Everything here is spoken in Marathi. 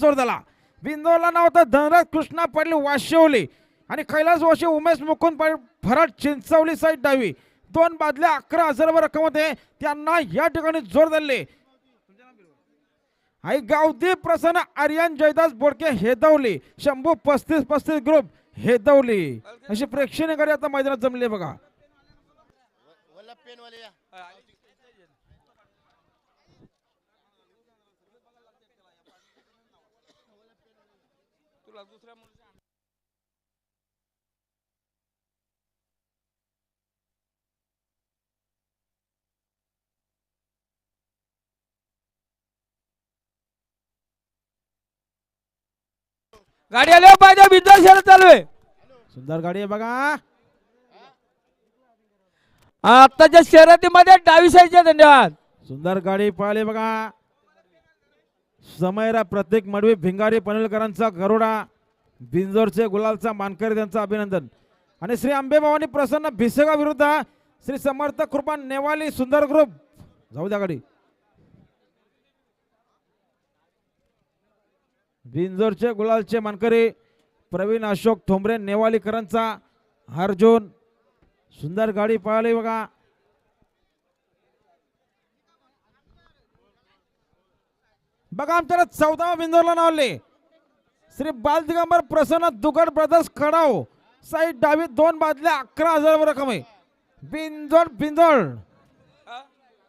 जोर दिला बिंदोला नाव होतं धनराज कृष्णा पाटील वाशिवली. आणि कैलास वाशी उमेश मुकुंद पाटील फराट चिंचवली साईड डावी. दोन बादल्या अकरा हजारावर रक्कम होते. त्यांना या ठिकाणी जोर दिले आई गावदी प्रसन्न आर्यन जयदास बोडके हेदवली. शंभू पस्तीस पस्तीस ग्रुप हेदवली. अशी प्रेक्षणीय गाडी आता मैदानात जमली आहे बघा गाडी आल्या पाहिजे बिंदर शहर चालू आहे सुंदर गाडी आहे बघा. आत्ताच्या शर्यतीमध्ये डावी साईडच्या धन्यवाद. सुंदर गाडी पळाली बघा. समयरा प्रत्येक मडवी भिंगारी पनवेलकरांचा गरुडा बिंजोरचे गुलालचा मानकरी त्यांचं अभिनंदन. आणि श्री आंबेबावानी प्रसन्न भिसेगा विरुद्ध श्री समर्थ कृपा नेवाली सुंदर ग्रुप. जाऊ द्या गाडी. बिंजोरचे गुलालचे मानकरी प्रवीण अशोक ठोंबरे नेवालीकरांचा अर्जुन सुंदर गाडी पळाली बघा. बघा आमच्याला चौदावा बिंदूला नावले श्री बाल दिगंबर प्रसन्न दुगड ब्रदर्स खडाव साईड डावी दोन बादल्या अकरा हजार रक्कम आहे. बिंजोड बिंजोड